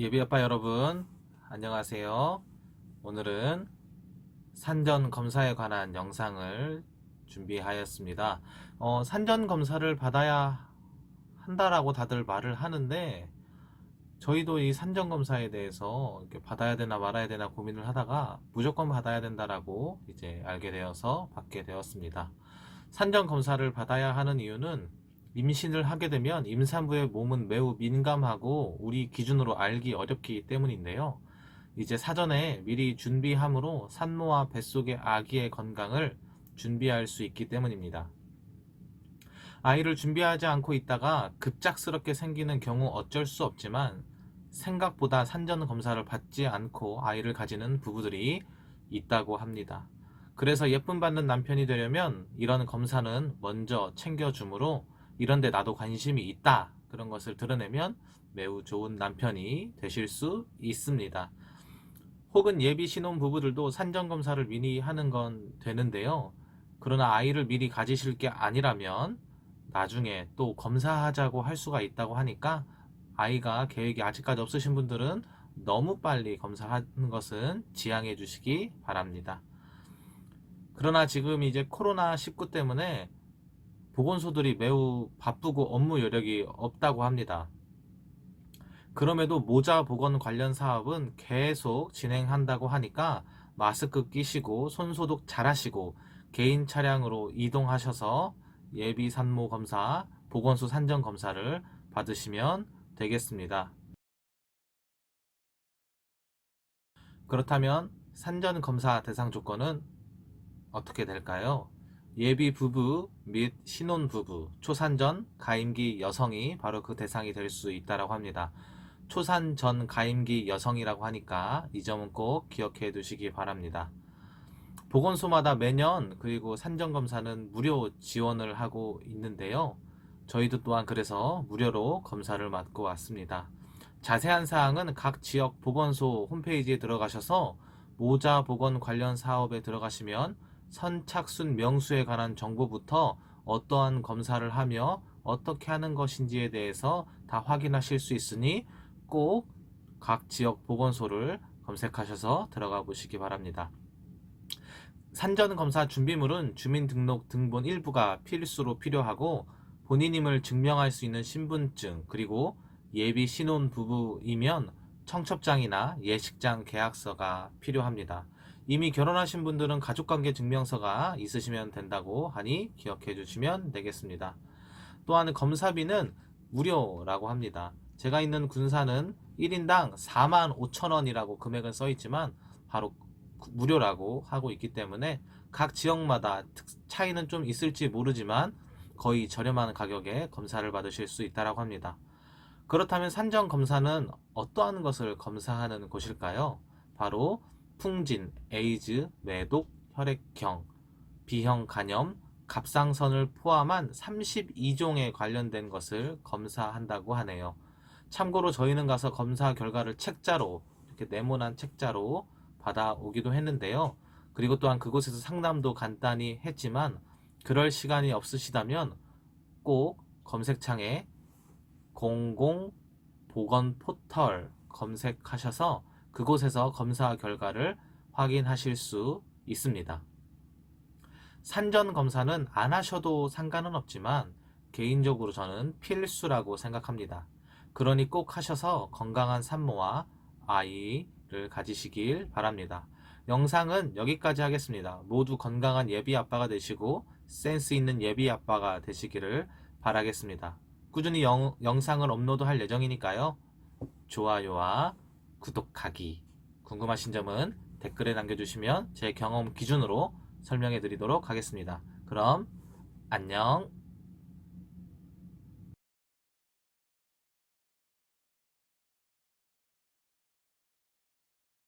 예비아빠 여러분, 안녕하세요. 오늘은 산전 검사에 관한 영상을 준비하였습니다. 어, 산전 검사를 받아야 한다라고 다들 말을 하는데, 저희도 이 산전 검사에 대해서 받아야 되나 말아야 되나 고민을 하다가 무조건 받아야 된다라고 이제 알게 되어서 받게 되었습니다. 산전 검사를 받아야 하는 이유는 임신을 하게 되면 임산부의 몸은 매우 민감하고 우리 기준으로 알기 어렵기 때문인데요. 이제 사전에 미리 준비함으로 산모와 뱃속의 아기의 건강을 준비할 수 있기 때문입니다. 아이를 준비하지 않고 있다가 급작스럽게 생기는 경우 어쩔 수 없지만 생각보다 산전 검사를 받지 않고 아이를 가지는 부부들이 있다고 합니다. 그래서 예쁨 받는 남편이 되려면 이런 검사는 먼저 챙겨주므로 이런데 나도 관심이 있다. 그런 것을 드러내면 매우 좋은 남편이 되실 수 있습니다. 혹은 예비 신혼 부부들도 산전 검사를 미리 하는 건 되는데요. 그러나 아이를 미리 가지실 게 아니라면 나중에 또 검사하자고 할 수가 있다고 하니까 아이가 계획이 아직까지 없으신 분들은 너무 빨리 검사하는 것은 지양해 주시기 바랍니다. 그러나 지금 이제 코로나19 때문에 보건소들이 매우 바쁘고 업무 여력이 없다고 합니다. 그럼에도 모자 보건 관련 사업은 계속 진행한다고 하니까 마스크 끼시고 손 소독 잘 하시고 개인 차량으로 이동하셔서 예비 산모 검사, 보건소 산정 검사를 받으시면 되겠습니다. 그렇다면 산전 검사 대상 조건은 어떻게 될까요? 예비 부부 및 신혼 부부, 초산전 가임기 여성이 바로 그 대상이 될 수 있다라고 합니다. 초산전 가임기 여성이라고 하니까 이 점은 꼭 기억해 두시기 바랍니다. 보건소마다 매년 그리고 산전 검사는 무료 지원을 하고 있는데요. 저희도 또한 그래서 무료로 검사를 맡고 왔습니다. 자세한 사항은 각 지역 보건소 홈페이지에 들어가셔서 모자 보건 관련 사업에 들어가시면 선착순 명수에 관한 정보부터 어떠한 검사를 하며 어떻게 하는 것인지에 대해서 다 확인하실 수 있으니 꼭 각 지역 보건소를 검색하셔서 들어가 보시기 바랍니다. 산전 검사 준비물은 주민등록 등본 일부가 필수로 필요하고 본인임을 증명할 수 있는 신분증 그리고 예비 신혼 부부이면 청첩장이나 예식장 계약서가 필요합니다. 이미 결혼하신 분들은 가족관계 증명서가 있으시면 된다고 하니 기억해 주시면 되겠습니다. 또한 검사비는 무료라고 합니다. 제가 있는 군사는 1인당 4만 5천 원이라고 금액은 써 있지만 바로 무료라고 하고 있기 때문에 각 지역마다 차이는 좀 있을지 모르지만 거의 저렴한 가격에 검사를 받으실 수 있다고 합니다. 그렇다면 산정 검사는 어떠한 것을 검사하는 곳일까요? 바로 풍진, 에이즈, 매독, 혈액형, B형 간염, 갑상선을 포함한 32종에 관련된 것을 검사한다고 하네요. 참고로 저희는 가서 검사 결과를 책자로 이렇게 네모난 책자로 받아오기도 했는데요. 그리고 또한 그곳에서 상담도 간단히 했지만 그럴 시간이 없으시다면 꼭 검색창에 공공 보건 포털 검색하셔서 그곳에서 검사 결과를 확인하실 수 있습니다. 산전 검사는 안 하셔도 상관은 없지만 개인적으로 저는 필수라고 생각합니다. 그러니 꼭 하셔서 건강한 산모와 아이를 가지시길 바랍니다. 영상은 여기까지 하겠습니다. 모두 건강한 예비 아빠가 되시고 센스 있는 예비 아빠가 되시기를 바라겠습니다. 꾸준히 영, 영상을 업로드할 예정이니까요. 좋아요와 구독하기. 궁금하신 점은 댓글에 남겨주시면 제 경험 기준으로 설명해 드리도록 하겠습니다. 그럼 안녕.